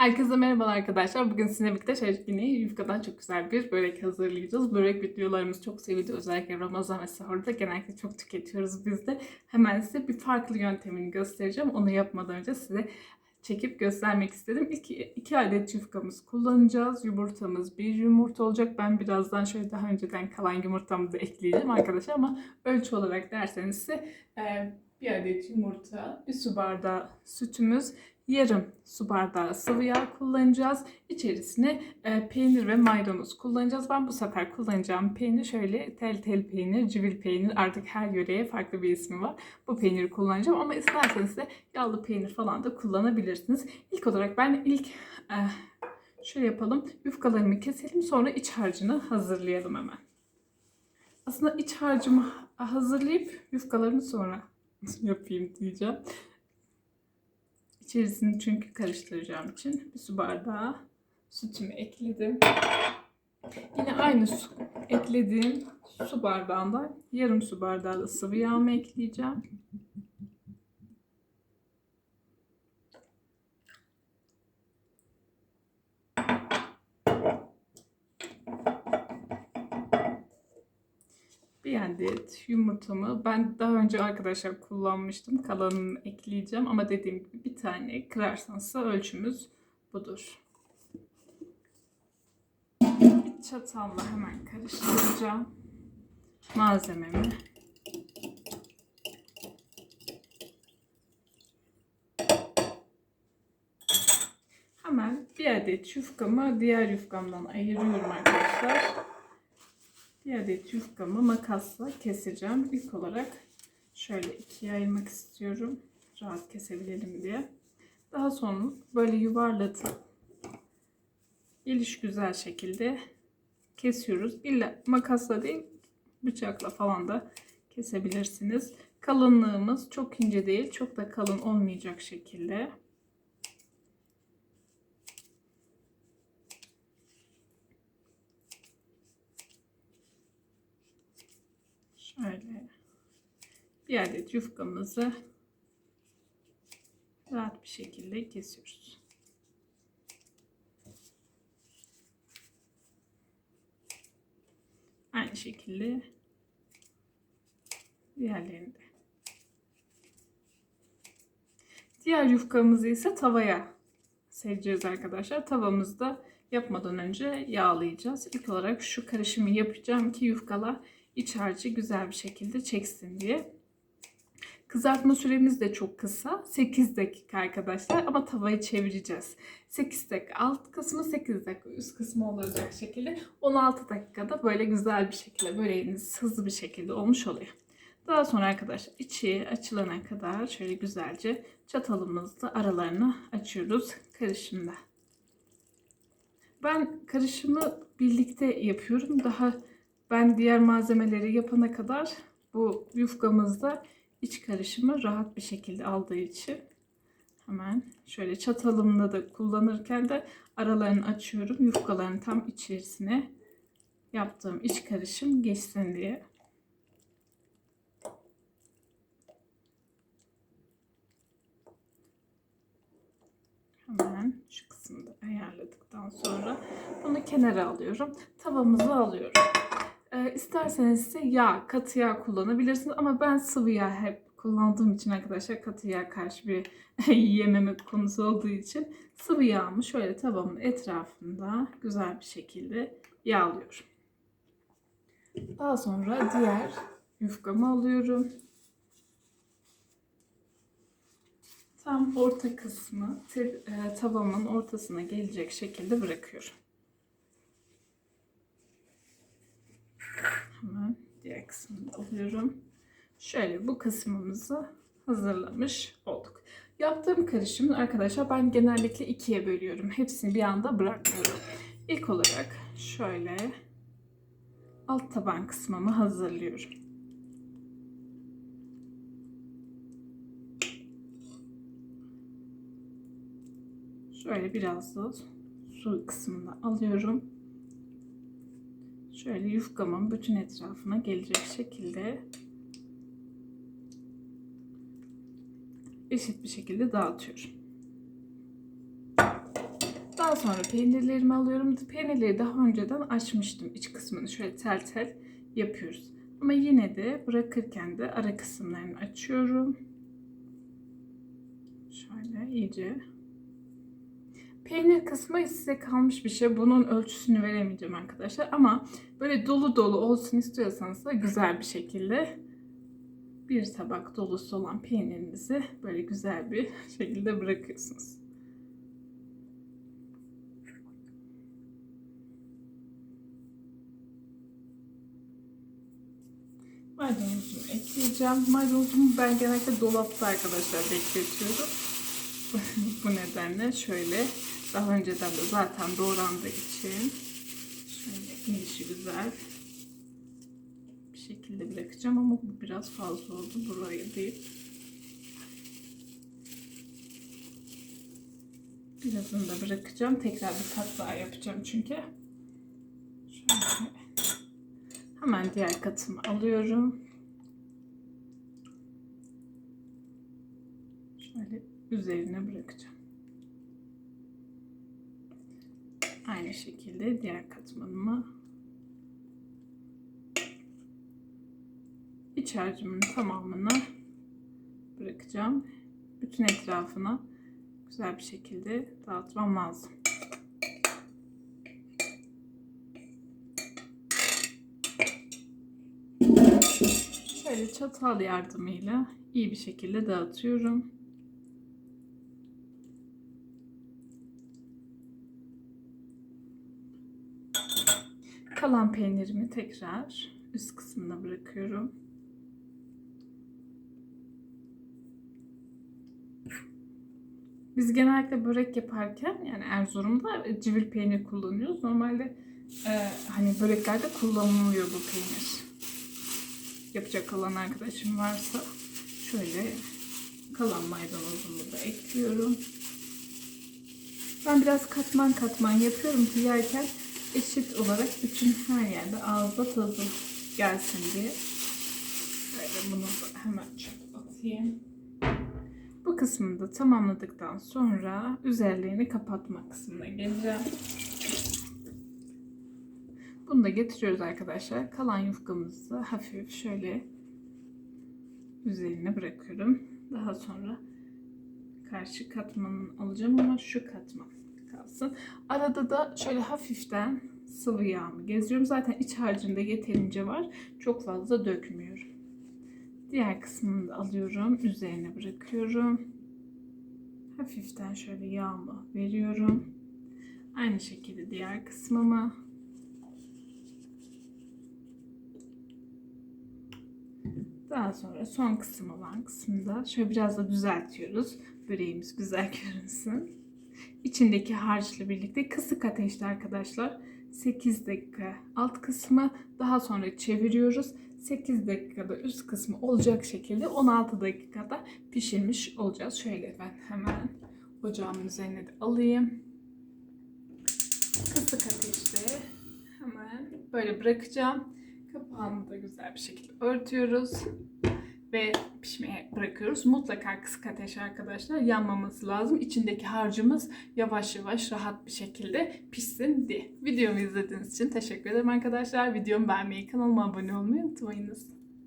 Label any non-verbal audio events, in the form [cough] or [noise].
Herkese merhabalar arkadaşlar. Bugün şarj yine yufkadan çok güzel bir börek hazırlayacağız. Börek videolarımız çok seviliyor. Özellikle Ramazan ve sahurda genellikle çok tüketiyoruz biz de. Hemen size bir farklı yöntemini göstereceğim. Onu yapmadan önce size çekip göstermek istedim. İki, iki adet yufkamız kullanacağız. Yumurtamız bir yumurta olacak. Ben birazdan şöyle daha önceden kalan yumurtamı da ekleyeceğim arkadaşlar ama ölçü olarak derseniz ise e, bir adet yumurta, bir su bardağı sütümüz, yarım su bardağı sıvı yağ kullanacağız. İçerisine e, peynir ve maydanoz kullanacağız. Ben bu sefer kullanacağım peynir şöyle tel tel peynir, civil peynir artık her yöreye farklı bir ismi var. Bu peyniri kullanacağım ama isterseniz de yağlı peynir falan da kullanabilirsiniz. İlk olarak ben ilk e, şöyle yapalım. Yufkalarımı keselim sonra iç harcını hazırlayalım hemen. Aslında iç harcımı hazırlayıp yufkalarını sonra [laughs] yapayım diyeceğim. İçerisini çünkü karıştıracağım için bir su bardağı sütümü ekledim. Yine aynı su eklediğim su bardağında yarım su bardağı da sıvı yağımı ekleyeceğim. Bir adet yumurtamı ben daha önce arkadaşlar kullanmıştım. Kalanını ekleyeceğim ama dediğim gibi bir tane kırarsanız ölçümüz budur. Bir çatalla hemen karıştıracağım malzememi. Hemen bir adet yufkamı diğer yufkamdan ayırıyorum arkadaşlar. Bir adet yufkamı makasla keseceğim. İlk olarak şöyle ikiye ayırmak istiyorum. Rahat kesebilelim diye. Daha sonra böyle yuvarlatıp geliş güzel şekilde kesiyoruz. İlla makasla değil bıçakla falan da kesebilirsiniz. Kalınlığımız çok ince değil, çok da kalın olmayacak şekilde. Şöyle bir adet yufkamızı rahat bir şekilde kesiyoruz. Aynı şekilde diğerlerini de. Diğer yufkamızı ise tavaya sereceğiz arkadaşlar. Tavamızda yapmadan önce yağlayacağız. İlk olarak şu karışımı yapacağım ki yufkalar iç harcı güzel bir şekilde çeksin diye. Kızartma süremiz de çok kısa. 8 dakika arkadaşlar ama tavayı çevireceğiz. 8 dakika alt kısmı 8 dakika üst kısmı olacak şekilde 16 dakikada böyle güzel bir şekilde böreğiniz hızlı bir şekilde olmuş oluyor. Daha sonra arkadaşlar içi açılana kadar şöyle güzelce çatalımızla aralarını açıyoruz karışımda. Ben karışımı birlikte yapıyorum. Daha ben diğer malzemeleri yapana kadar bu yufkamızda iç karışımı rahat bir şekilde aldığı için hemen şöyle çatalımla da kullanırken de aralarını açıyorum. Yufkaların tam içerisine yaptığım iç karışım geçsin diye. Hemen şu kısmını da ayarladıktan sonra bunu kenara alıyorum. Tavamızı alıyorum. Ee, isterseniz ise yağ, katı yağ kullanabilirsiniz ama ben sıvı yağ hep kullandığım için arkadaşlar katı yağ karşı bir [laughs] yememe konusu olduğu için sıvı yağımı şöyle tavamın etrafında güzel bir şekilde yağlıyorum. Daha sonra diğer yufkamı alıyorum. Tam orta kısmı e, tavamın ortasına gelecek şekilde bırakıyorum. Hemen diğer kısmını alıyorum. Şöyle bu kısmımızı hazırlamış olduk. Yaptığım karışımı arkadaşlar ben genellikle ikiye bölüyorum. Hepsini bir anda bırakmıyorum. İlk olarak şöyle alt taban kısmımı hazırlıyorum. Şöyle biraz da su kısmını alıyorum. Şöyle yufkamın bütün etrafına gelecek şekilde eşit bir şekilde dağıtıyorum. Daha sonra peynirlerimi alıyorum. Peynirleri daha önceden açmıştım. İç kısmını şöyle tel tel yapıyoruz. Ama yine de bırakırken de ara kısımlarını açıyorum. Şöyle iyice. Peynir kısmı size kalmış bir şey. Bunun ölçüsünü veremeyeceğim arkadaşlar. Ama böyle dolu dolu olsun istiyorsanız da güzel bir şekilde bir tabak dolusu olan peynirinizi böyle güzel bir [laughs] şekilde bırakıyorsunuz. Maydanozumu ekleyeceğim. Maydanozumu ben genellikle dolapta arkadaşlar bekletiyorum. [laughs] Bu nedenle şöyle daha önceden de zaten doğrandığı için şöyle gelişi güzel bir şekilde bırakacağım ama bu biraz fazla oldu buraya değil. Birazını da bırakacağım. Tekrar bir kat daha yapacağım çünkü. Şöyle. Hemen diğer katımı alıyorum. Şöyle üzerine bırakacağım. Aynı şekilde diğer katmanımı iç harcımın tamamını bırakacağım. Bütün etrafına güzel bir şekilde dağıtmam lazım. Şöyle çatal yardımıyla iyi bir şekilde dağıtıyorum. Kalan peynirimi tekrar üst kısmına bırakıyorum. Biz genellikle börek yaparken yani Erzurum'da civil peynir kullanıyoruz. Normalde e, hani böreklerde kullanılıyor bu peynir. Yapacak olan arkadaşım varsa şöyle kalan maydanozumu da ekliyorum. Ben biraz katman katman yapıyorum ki yerken eşit olarak bütün her yerde ağızda tadı gelsin diye. Böyle bunu da hemen çöp atayım. Bu kısmını da tamamladıktan sonra üzerlerini kapatma kısmına geleceğim. Bunu da getiriyoruz arkadaşlar. Kalan yufkamızı hafif şöyle üzerine bırakıyorum. Daha sonra karşı katmanını alacağım ama şu katman kalsın. Arada da şöyle hafiften sıvı yağımı geziyorum. Zaten iç harcında yeterince var. Çok fazla dökmüyorum. Diğer kısmını da alıyorum. Üzerine bırakıyorum. Hafiften şöyle yağımı veriyorum. Aynı şekilde diğer kısmıma. Daha sonra son kısım olan kısımda şöyle biraz da düzeltiyoruz. Böreğimiz güzel görünsün. İçindeki harçla birlikte kısık ateşte arkadaşlar 8 dakika alt kısmı daha sonra çeviriyoruz. 8 dakikada üst kısmı olacak şekilde 16 dakikada pişirmiş olacağız. Şöyle ben hemen ocağımın üzerine de alayım. Kısık ateşte hemen böyle bırakacağım. Kapağını da güzel bir şekilde örtüyoruz ve pişmeye bırakıyoruz. Mutlaka kısık ateş arkadaşlar yanmaması lazım. İçindeki harcımız yavaş yavaş rahat bir şekilde pişsin diye. Videomu izlediğiniz için teşekkür ederim arkadaşlar. Videomu beğenmeyi, kanalıma abone olmayı unutmayınız.